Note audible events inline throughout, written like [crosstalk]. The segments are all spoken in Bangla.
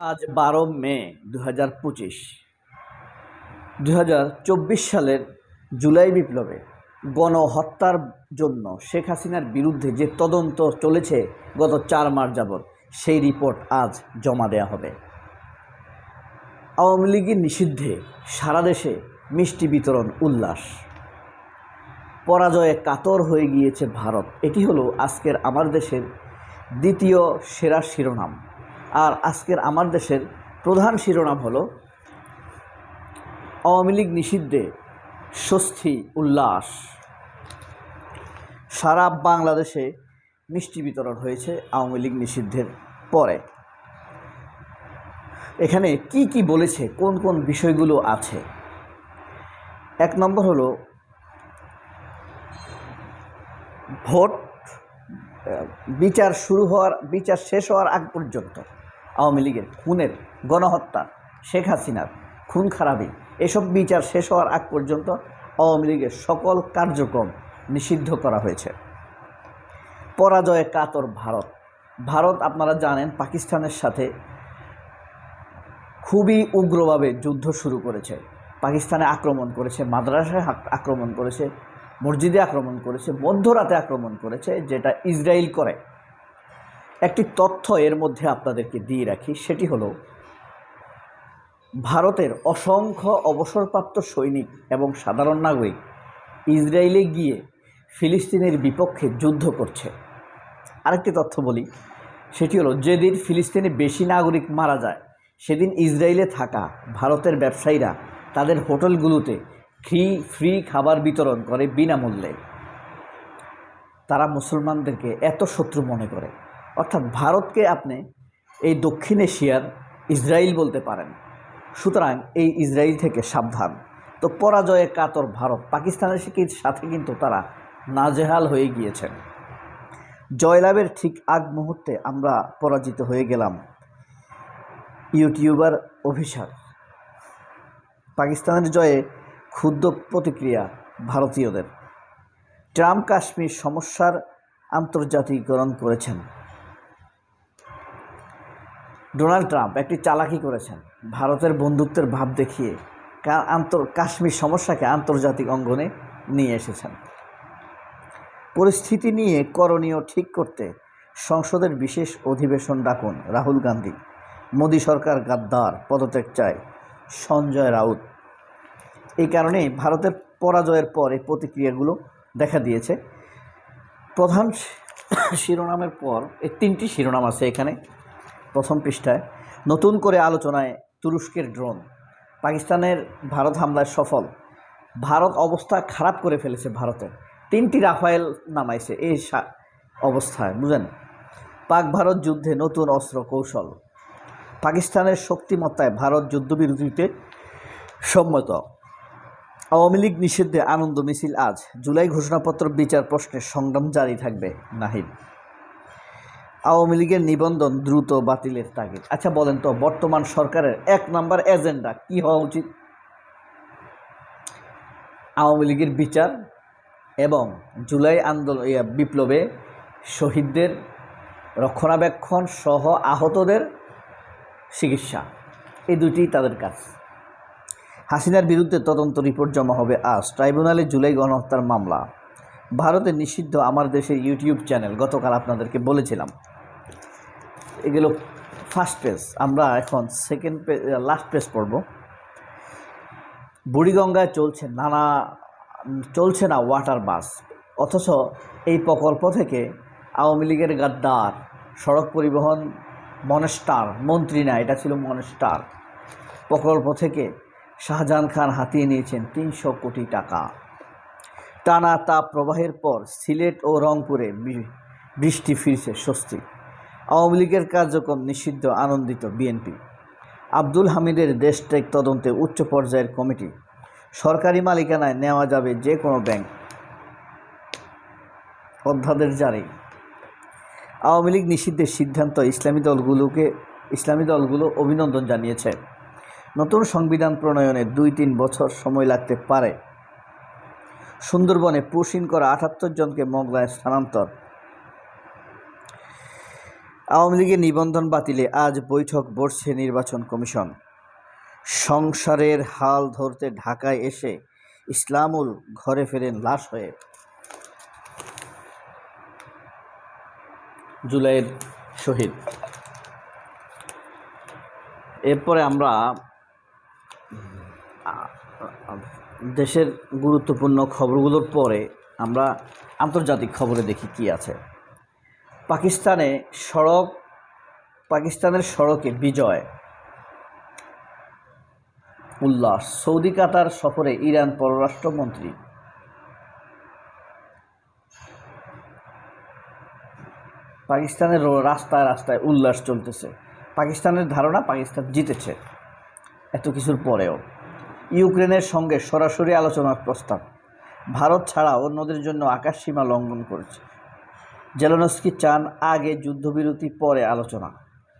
আজ বারো মে দু হাজার পঁচিশ। দু হাজার চব্বিশ সালের জুলাই বিপ্লবে গণহত্যার জন্য শেখ হাসিনার বিরুদ্ধে যে তদন্ত চলেছে গত চার মাস যাবৎ, সেই রিপোর্ট আজ জমা দেওয়া হবে। আওয়ামী লীগের নিষিদ্ধে সারা দেশে মিষ্টি বিতরণ উল্লাস। পরাজয়ে কাতর হয়ে গিয়েছে ভারত। এটি হলো আজকের আমার দেশের দ্বিতীয় সেরা শিরোনাম। আর আজকের আমার দেশের প্রধান শিরোনাম হলো আওয়ামী লীগ নিষিদ্ধে স্বস্তি উল্লাস। সারা বাংলাদেশে মিষ্টি বিতরণ হয়েছে আওয়ামী লীগ নিষিদ্ধের পরে। এখানে কি কি বলেছে, কোন কোন বিষয়গুলো আছে? এক নম্বর হলো, ভোট বিচার শুরু হওয়ার, বিচার শেষ হওয়ার আগ পর্যন্ত আওয়ামী লীগের, খুনের গণহত্যা, শেখ হাসিনার খুন খারাপি, এসব বিচার শেষ হওয়ার আগ পর্যন্ত আওয়ামী লীগের সকল কার্যক্রম নিষিদ্ধ করা হয়েছে। পরাজয়ে কাতর ভারত। ভারত, আপনারা জানেন, পাকিস্তানের সাথে খুবই উগ্রভাবে যুদ্ধ শুরু করেছে। পাকিস্তানে আক্রমণ করেছে মাদ্রাসায় আক্রমণ করেছে, মসজিদে আক্রমণ করেছে, মধ্যরাতে আক্রমণ করেছে, যেটা ইসরায়েল করে। একটি তথ্য এর মধ্যে আপনাদেরকে দিয়ে রাখি, সেটি হলো ভারতের অসংখ্য অবসরপ্রাপ্ত সৈনিক এবং সাধারণ নাগরিক ইসরায়েলে গিয়ে ফিলিস্তিনের বিপক্ষে যুদ্ধ করছে। আরেকটি তথ্য বলি, সেটি হলো যেদিন ফিলিস্তিনে বেশি নাগরিক মারা যায়, সেদিন ইসরায়েলে থাকা ভারতের ব্যবসায়ীরা তাদের হোটেলগুলোতে ফ্রি ফ্রি খাবার বিতরণ করে বিনামূল্যে। তারা মুসলমানদেরকে এত শত্রু মনে করে। অর্থাৎ ভারতকে আপনি এই দক্ষিণ এশিয়ার ইসরায়েল বলতে পারেন। সুতরাং এই ইসরায়েল থেকে সাবধান। তো পরাজয়ে কাতর ভারত। পাকিস্তানের সাথে- সাথে কিন্তু তারা নাজেহাল হয়ে গিয়েছেন। জয়লাভের ঠিক আগ মুহূর্তে আমরা পরাজিত হয়ে গেলাম ইউটিউবার অভিশাপ পাকিস্তানের জয়ে ক্ষুদ্র প্রতিক্রিয়া ভারতীয়দের। ট্রাম্প কাশ্মীর সমস্যার আন্তর্জাতিকরণ করেছেন। ডোনাল্ড ট্রাম্প একটি চালাকি করেছেন ভারতের বন্ধুত্বের ভাব দেখিয়ে আন্তর, কাশ্মীর সমস্যাকে আন্তর্জাতিক অঙ্গনে নিয়ে এসেছেন। পরিস্থিতি নিয়ে করণীয় ঠিক করতে সংসদের বিশেষ অধিবেশন ডাকুন রাহুল গান্ধী। মোদী সরকার গাদ্দার, পদত্যাগ চায় সঞ্জয় রাউত। এই কারণেই ভারতের পরাজয়ের পর এই প্রতিক্রিয়াগুলো দেখা দিয়েছে। প্রধান শিরোনামের পর, এই তিনটি শিরোনাম আছে এখানে। প্রথম পৃষ্ঠায়, নতুন করে আলোচনায় তুরস্কের ড্রোন, পাকিস্তানের ভারত হামলায় সফল, ভারত অবস্থা খারাপ করে ফেলেছে ভারতের তিনটি রাফায়েল নামাইছে, এই অবস্থায়, বুঝেন? পাক ভারত যুদ্ধে নতুন অস্ত্র কৌশল। পাকিস্তানের শক্তিমত্তায় ভারত যুদ্ধবিরতিতে সম্মত। আওয়ামী লীগ নিষিদ্ধে আনন্দ মিছিল আজ। জুলাই ঘোষণাপত্র বিচার প্রশ্নে সংগ্রাম জারি থাকবে নাহিদ। আওয়ামী লীগের নিবন্ধন দ্রুত বাতিলের তাগিদ। আচ্ছা বলেন তো, বর্তমান সরকারের এক নম্বর এজেন্ডা কি হওয়া উচিত? আওয়ামী লীগের বিচার এবং জুলাই আন্দোলন বিপ্লবে শহীদদের রক্ষণাবেক্ষণ সহ আহতদের চিকিৎসা। এই দুটিই তাদের কাজ। হাসিনার বিরুদ্ধে তদন্ত রিপোর্ট জমা হবে আজ। ট্রাইব্যুনালে জুলাই গণহত্যার মামলা। ভারতে নিষিদ্ধ আমার দেশের ইউটিউব চ্যানেল, গতকাল আপনাদেরকে বলেছিলাম। এগুলো ফার্স্ট পেজ আমরা এখন সেকেন্ড পেজ লাস্ট পেজ পড়ব। বুড়িগঙ্গায় চলছে নানা, চলছে না ওয়াটার বাস অথচ এই প্রকল্প থেকে আওয়ামী লীগের গাদ্দার, সড়ক পরিবহন মনেস্টার, মন্ত্রী না, এটা ছিল মনেস্টার, প্রকল্প থেকে শাহজাহান খান হাতিয়ে নিয়েছেন তিনশো কোটি টাকা। টানা তাপ প্রবাহের পর সিলেট ও রংপুরে বৃষ্টি ফিরছে স্বস্তি। আওয়ামী লীগের কার্যক্রম নিষিদ্ধ, আনন্দিত বিএনপি। আব্দুল হামিদের দেশটেক তদন্তে উচ্চ পর্যায়ের কমিটি। সরকারি মালিকানায় নেওয়া যাবে যে কোনো ব্যাংক। অধ্যাদেশ জারি। আওয়ামী লীগ নিষিদ্ধের সিদ্ধান্ত ইসলামী দলগুলোকে, ইসলামী দলগুলো অভিনন্দন জানিয়েছে। নতুন সংবিধান প্রণয়নে দুই তিন বছর সময় লাগতে পারে। সুন্দরবনে পুশিন করা আটাত্তর জনকে মগলায় স্থানান্তর। আওয়ামী লীগের নিবন্ধন বাতিলে আজ বৈঠক বসছে নির্বাচন কমিশন। সংসারের হাল ধরতে ঢাকায় এসে ইসলামুল ঘরে ফেরেন লাশ হয়ে। জুলাইয়ের শহীদ। এরপরে আমরা দেশের গুরুত্বপূর্ণ খবরগুলোর পরে আমরা আন্তর্জাতিক খবরে দেখি কি আছে। পাকিস্তানে সড়ক, পাকিস্তানের সড়কে বিজয়, উল্লাস, সৌদি কাতার সফরে ইরান পররাষ্ট্রমন্ত্রী। পাকিস্তানের রাস্তায় রাস্তায় উল্লাস চলতেছে। পাকিস্তানের ধারণা পাকিস্তান জিতেছে এত কিছুর পরেও। ইউক্রেনের সঙ্গে সরাসরি আলোচনার প্রস্তাব। ভারত ছাড়া অন্যদের জন্য আকাশ সীমা লঙ্ঘন করেছে। জেলনস্কি চান আগে যুদ্ধবিরতি পরে আলোচনা।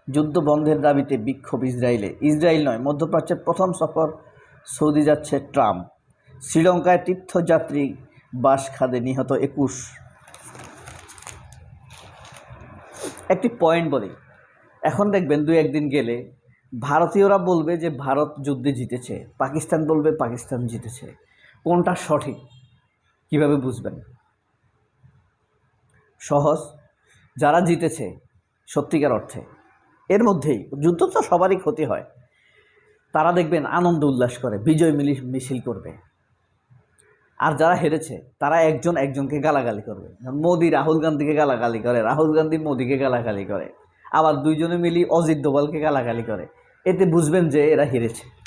যুদ্ধ বন্ধের দাবিতে বিক্ষোভ ইসরায়েলে। ইসরায়েল নয়, মধ্যপ্রাচ্যের প্রথম সফর সৌদি যাচ্ছে ট্রাম্প। শ্রীলঙ্কায় তীর্থযাত্রী বাস খাদে নিহত একুশ। একটি পয়েন্ট বলি, এখন দেখবেন দু একদিন গেলে ভারতীয়রা বলবে যে ভারত যুদ্ধে জিতেছে, পাকিস্তান বলবে পাকিস্তান জিতেছে। কোনটা সঠিক, কীভাবে বুঝবেন? সহজ, যারা জিতেছে সত্যিকার অর্থে। এর মধ্যেই যুদ্ধ তো সবারই ক্ষতি হয়। তারা দেখবেন আনন্দ উল্লাস করে, বিজয় মিলি, মিছিল করবে। আর যারা হেরেছে, তারা একজন একজনকে গালাগালি করবে। মোদি রাহুল গান্ধীকে গালাগালি করে, রাহুল গান্ধী মোদিকে গালাগালি করে। আবার দুইজনে মিলি অজিত দোভালকে গালাগালি করে। এতে বুঝবেন যে এরা হেরেছে।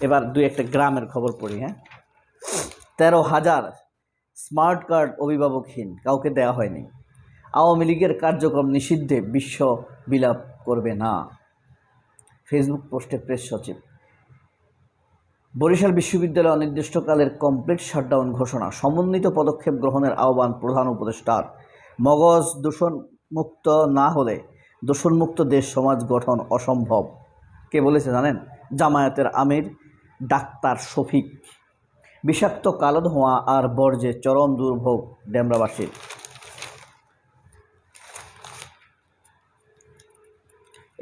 এবার দুই একটা গ্রামের খবর পড়ি হ্যাঁ? তেরো হাজার স্মার্ট কার্ড অভিভাবকহীন, কাউকে দেওয়া হয়নি। আওয়ামী লীগের কার্যক্রম নিষিদ্ধে বিশ্ব বিলাপ করবে না। ফেসবুক পোস্টে প্রেস সচিব। বরিশাল বিশ্ববিদ্যালয়ে অনির্দিষ্টকালের কমপ্লিট শাটডাউন ঘোষণা। সমন্বিত পদক্ষেপ গ্রহণের আহ্বান প্রধান উপদেষ্টার। মগজ দূষণ মুক্ত না হলে দূষণমুক্ত দেশ সমাজ গঠন অসম্ভব। কে বলেছে জানেন? জামায়াতের আমির ডাক্তার শফিক। বিষাক্ত কালো ধোঁয়া আর বর্জ্যে চরম দুর্ভোগ ডেমরাবাসীর।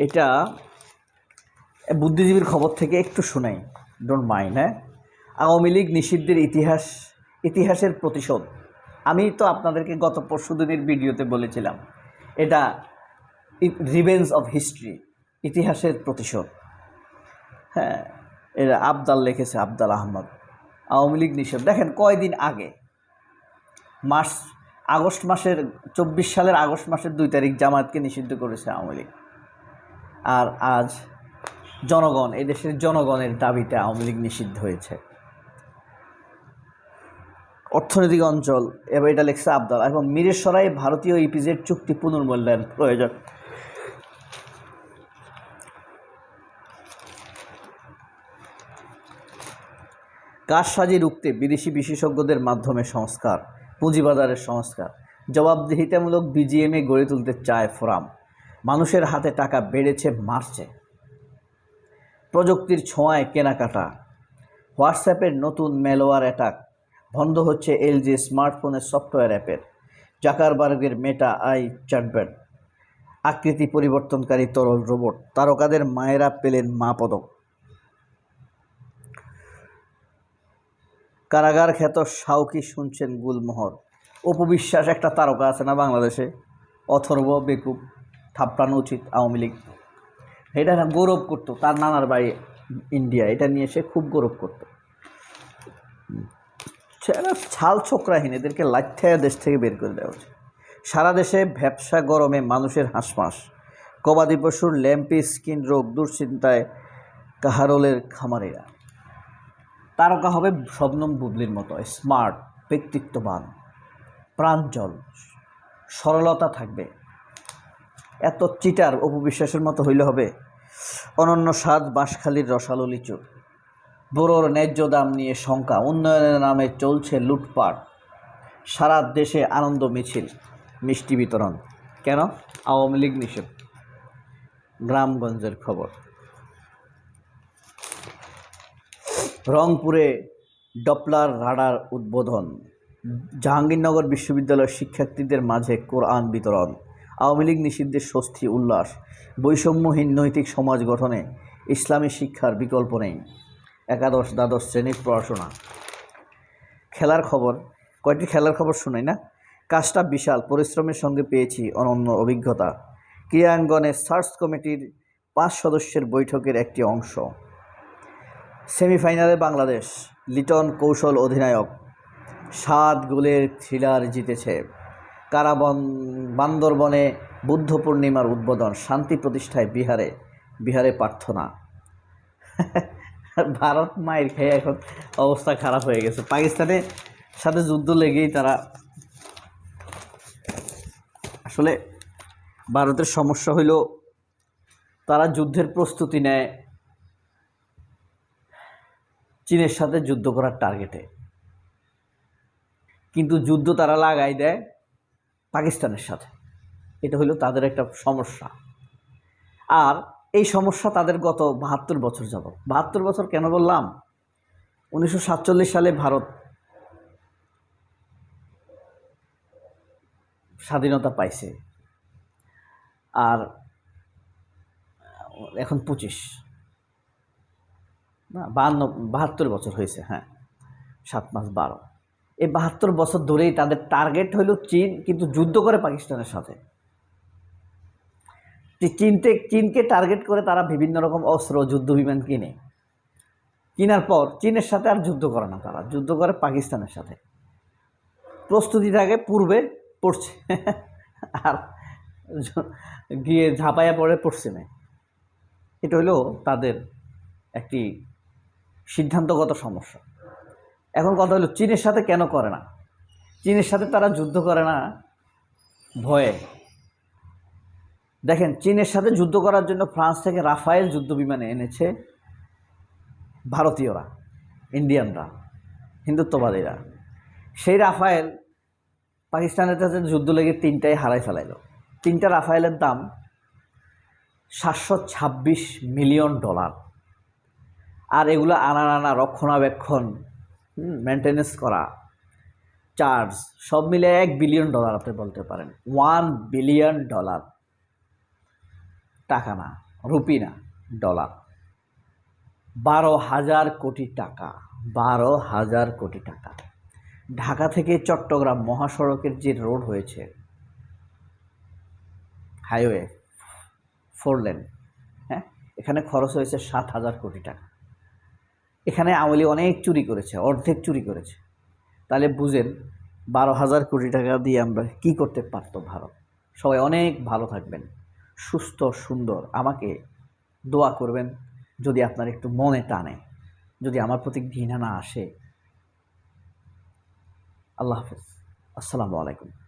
এটা বুদ্ধিজীবীর খবর থেকে একটু শোনাই। ডোন্ট মাইন্ড হ্যাঁ? আওয়ামী লীগ নিষিদ্ধের ইতিহাস, ইতিহাসের প্রতিশোধ। আমি তো আপনাদেরকে গত পরশু দিনের ভিডিওতে বলেছিলাম, এটা রিভেন্স অফ হিস্ট্রি ইতিহাসের প্রতিশোধ। হ্যাঁ এরা আবদাল লিখেছে আবদাল আহমদ। আওয়ামী লীগ নিষেধ। দেখেন কয়দিন আগে? মাস আগস্ট মাসের, চব্বিশ সালের আগস্ট মাসের দুই তারিখ জামায়াতকে নিষিদ্ধ করেছে আওয়ামী লীগ। আর আজ জনগণ, এই দেশের জনগণের দাবিতে আওয়ামী লীগ নিষিদ্ধ হয়েছে। অর্থনৈতিক অঞ্চল, এবার এটা লেখছে আবদাল এবং মিরেশ্বরাই ভারতীয় ইপিজেড চুক্তি পুনর্মূল্যায়ন প্রয়োজন। কারসাজি রুখতে বিদেশি বিশেষজ্ঞদের মাধ্যমে সংস্কার, পুঁজিবাজারের সংস্কার, জবাবদিহিতামূলক বিজিএমএ গড়ে তুলতে চায় ফোরাম। মানুষের হাতে টাকা বেড়েছে মার্চে প্রযুক্তির ছোঁয়ায় কেনাকাটা। হোয়াটসঅ্যাপের নতুন মেলোয়ার অ্যাটাক। বন্ধ হচ্ছে এলজি স্মার্টফোনের সফটওয়্যার অ্যাপের। জাকারবার্গের মেটা আই চ্যাটব্যাট। আকৃতি পরিবর্তনকারী তরল রোবট। তারকাদের মায়েরা পেলেন মা পদক। কারাগার খ্যাত সাউকি শুনছেন গুলমোহর। অপবিশ্বাস একটা তারকা আছে না বাংলাদেশে? অথর্ব, বেকুব থাপড়ানো উচিত আওয়ামী লীগ। এটা গৌরব করতো, তার নানার বাড়ি ইন্ডিয়া। এটা নিয়ে সে খুব গৌরব করতো। ছাল ছোকরাহীন, এদেরকে লাথ্যায় দেশ থেকে বের করে দেওয়া উচিত। সারা দেশে ভ্যাবসা গরমে মানুষের হাঁসফাঁস। গবাদি পশুর ল্যাম্পি স্কিন রোগ দুশ্চিন্তায় কাহারলের খামারিরা। তারকা হবে শবনম বুবলির মতো স্মার্ট ব্যক্তিত্ববান, প্রাঞ্জল, সরলতা থাকবে। এত চিটার অপবিশ্বাসের মতো হইলে হবে। অনন্য স্বাদ বাঁশখালীর রসালো লিচু। বোরোর ন্যায্য দাম নিয়ে শঙ্কা, উন্নয়নের নামে চলছে লুটপাট। সারা দেশে আনন্দ মিছিল, মিষ্টি বিতরণ। কেন? আওয়ামী লীগ নিষেধ। গ্রামগঞ্জের খবর। রংপুরে ডপলার রাডার উদ্বোধন। জাহাঙ্গীরনগর বিশ্ববিদ্যালয়ের শিক্ষার্থীদের মাঝে কোরআন বিতরণ, আওয়ামী লীগ নিষিদ্ধের স্বস্তি উল্লাস, বৈষম্যহীন নৈতিক সমাজ গঠনে ইসলামী শিক্ষার বিকল্প নেই। একাদশ দ্বাদশ শ্রেণির পড়াশোনা। খেলার খবর কয়েকটি খেলার খবর শোনাই না? কাজটা বিশাল, পরিশ্রমের সঙ্গে পেয়েছি অনন্য অভিজ্ঞতা। ক্রীড়াঙ্গনে সার্চ কমিটির পাঁচ সদস্যের বৈঠকের একটি অংশ। সেমিফাইনালে বাংলাদেশ, লিটন কৌশল অধিনায়ক, সাত গোলের থ্রিলার জিতেছে। কারাবন, বান্দরবনে বুদ্ধ পূর্ণিমার উদ্বোধন, শান্তি প্রতিষ্ঠায় বিহারে বিহারে প্রার্থনা। [laughs] ভারত মায়ের খেয়ে এখন অবস্থা খারাপ হয়ে গেছে। পাকিস্তানের সাথে যুদ্ধ লেগেই তারা আসলে ভারতের সমস্যা হইল তারা যুদ্ধের প্রস্তুতি নেয় চীনের সাথে যুদ্ধ করার টার্গেটে কিন্তু যুদ্ধ তারা লাগাই দেয় পাকিস্তানের সাথে। এটা হলো তাদের একটা সমস্যা। আর এই সমস্যা তাদের গত বাহাত্তর বছর যাব বাহাত্তর বছর কেন বললাম? উনিশশো সাতচল্লিশ সালে ভারত স্বাধীনতা পাইছে। আর এখন পঁচিশ। না বাহান্ন, বাহাত্তর বছর হয়েছে হ্যাঁ। সাত মাস বারো। এই বাহাত্তর বছর ধরেই তাদের টার্গেট হলো চীন, কিন্তু যুদ্ধ করে পাকিস্তানের সাথে। চীনতে, চীনকে টার্গেট করে তারা বিভিন্ন রকম অস্ত্র, যুদ্ধ বিমান কিনে। কেনার পর চীনের সাথে আর যুদ্ধ করে না তারা, যুদ্ধ করে পাকিস্তানের সাথে। প্রস্তুতি থাকে পূর্বে পড়ছে, [laughs] আর গিয়ে ঝাঁপাইয়া পড়ে পশ্চিমে। এটা হলো তাদের একটি সিদ্ধান্তগত সমস্যা। এখন কথা হলো, চীনের সাথে কেন করে না? চীনের সাথে তারা যুদ্ধ করে না ভয়ে। দেখেন, চীনের সাথে যুদ্ধ করার জন্য ফ্রান্স থেকে রাফায়েল যুদ্ধ বিমানে এনেছে ভারতীয়রা, ইন্ডিয়ানরা, হিন্দুত্ববাদীরা। সেই রাফায়েল পাকিস্তানের সাথে যুদ্ধ লেগে তিনটাই হারাই ফেলাইল। তিনটা রাফায়েলের দাম সাতশো ছাব্বিশ মিলিয়ন ডলার। আর এগুলো আনা আনা রক্ষণাবেক্ষণ মেনটেনেন্স করা চার্জ সব মিলে এক বিলিয়ন ডলার আপনি বলতে পারেন। ওয়ান বিলিয়ন ডলার টাকা না রুপি না ডলার বারো হাজার কোটি টাকা, বারো হাজার কোটি টাকা। ঢাকা থেকে চট্টগ্রাম মহাসড়কের যে রোড হয়েছে হাইওয়ে ফোর লেন হ্যাঁ? এখানে খরচ হয়েছে সাত হাজার কোটি টাকা। এখানে আমলি অনেক চুরি করেছে, অর্ধেক চুরি করেছে। তাহলে বুঝেন, বারো হাজার কোটি টাকা দিয়ে আমরা কি করতে পারত ভারত? সবাই অনেক ভালো থাকবেন, সুস্থ, সুন্দর, আমাকে দোয়া করবেন, যদি আপনার একটু মনে টানে, যদি আমার প্রতি ঘৃণা না আসে। আল্লাহ হাফেজ। আসসালামু আলাইকুম।